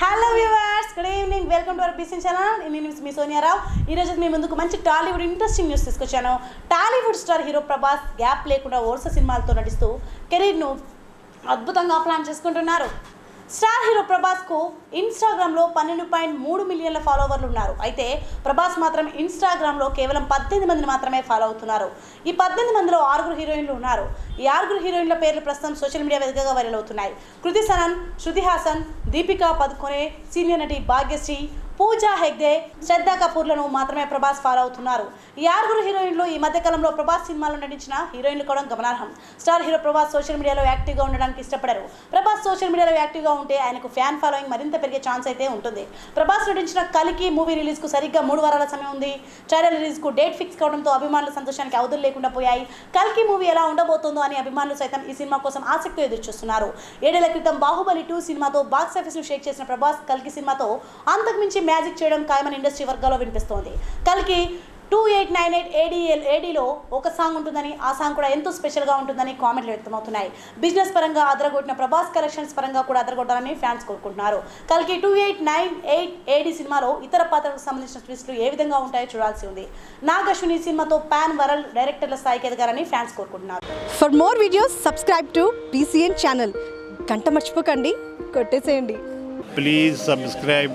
Hello viewers good evening welcome to our BCN channel నేను మీ సోనియారావు ఈరోజు మీ ముందుకు మంచి టాలీవుడ్ ఇంట్రెస్టింగ్ న్యూస్ తీసుకొచ్చాను. Tollywood star hero Prabhas gap లేకుండా వరుస సినిమాలతో నటిస్తూ కెరీర్ను అద్భుతంగా ప్లాన్ చేసుకుంటున్నారు. స్టార్ హీరో ప్రభాస్కు ఇన్స్టాగ్రామ్లో పన్నెండు పాయింట్ మూడు మిలియన్ల ఫాలోవర్లు ఉన్నారు. అయితే ప్రభాస్ మాత్రం ఇన్స్టాగ్రామ్లో కేవలం పద్దెనిమిది మందిని మాత్రమే ఫాలో అవుతున్నారు. ఈ పద్దెనిమిది మందిలో ఆరుగురు హీరోయిన్లు ఉన్నారు. ఈ ఆరుగురు హీరోయిన్ల పేర్లు ప్రస్తుతం సోషల్ మీడియా వేదికగా వైరల్ అవుతున్నాయి. కృతి సనన్ శృతి హాసన్ దీపికా పదుకొనే సీనియర్ నటి భాగ్యశ్రీ పూజా హెగ్డే శ్రద్ధా కపూర్లను మాత్రమే ప్రభాస్ ఫాలో అవుతున్నారు. ఈ ఆరుగురు హీరోయిన్లు ఈ మధ్య కాలంలో ప్రభాస్ సినిమాలో నటించిన హీరోయిన్లు కూడా గమనార్హం. స్టార్ హీరో ప్రభాస్ సోషల్ మీడియాలో యాక్టివ్గా ఉండడానికి ఇష్టపడారు. ప్రభాస్ సోషల్ మీడియాలో యాక్టివ్గా ఉంటే ఆయనకు ఫ్యాన్ ఫాలోయింగ్ మరింత పెరిగే ఛాన్స్ అయితే ఉంటుంది. ప్రభాస్ నటించిన కలికి మూవీ రిలీజ్కు సరిగ్గా మూడు వారాల సమయం ఉంది. ట్రైలర్ రిలీజ్కు డేట్ ఫిక్స్ కావడంతో అభిమానుల సంతోషానికి అవధులు లేకుండా పోయాయి. కల్కి మూవీ ఎలా ఉండబోతుందో అని అభిమానులు సైతం ఈ సినిమా కోసం ఆసక్తి ఎదురుచూస్తున్నారు. ఏడేళ్ళ క్రితం బాహుబలి టూ సినిమాతో బాక్సాఫీస్ను షేక్ చేసిన ప్రభాస్ కల్కి సినిమాతో అంతకుమించి మ్యాజిక్ చేయడం ఖాయమని ఇండస్ట్రీ వర్గాల్లో వినిపిస్తోంది. కల్కి టూ ఎయిట్ నైన్ ఎయిట్ ఏడీఎల్ ఏడీలో ఒక సాంగ్ ఉంటుందని ఆ సాంగ్ కూడా ఎంతో స్పెషల్గా ఉంటుందని కామెంట్లు వ్యక్తమవుతున్నాయి. బిజినెస్ పరంగా అదరగొట్టిన ప్రభాస్ కలెక్షన్స్ పరంగా కూడా అదరగొట్టాలని ఫ్యాన్స్ కోరుకుంటున్నారు. కల్కి two eight nine eight AD సినిమాలో ఇతర పాత్రలకు సంబంధించిన ట్విస్టులు ఏ విధంగా ఉంటాయో చూడాల్సి ఉంది. నాగ్ అశ్విన్ ఈ సినిమాతో పాన్ వరల్డ్ డైరెక్టర్ల స్థాయికి ఎదగారని ఫ్యాన్స్ కోరుకుంటున్నారు. For more videos subscribe to BCN channel గంట మర్చిపోకండి. కొట్టేసేయండి. Please subscribe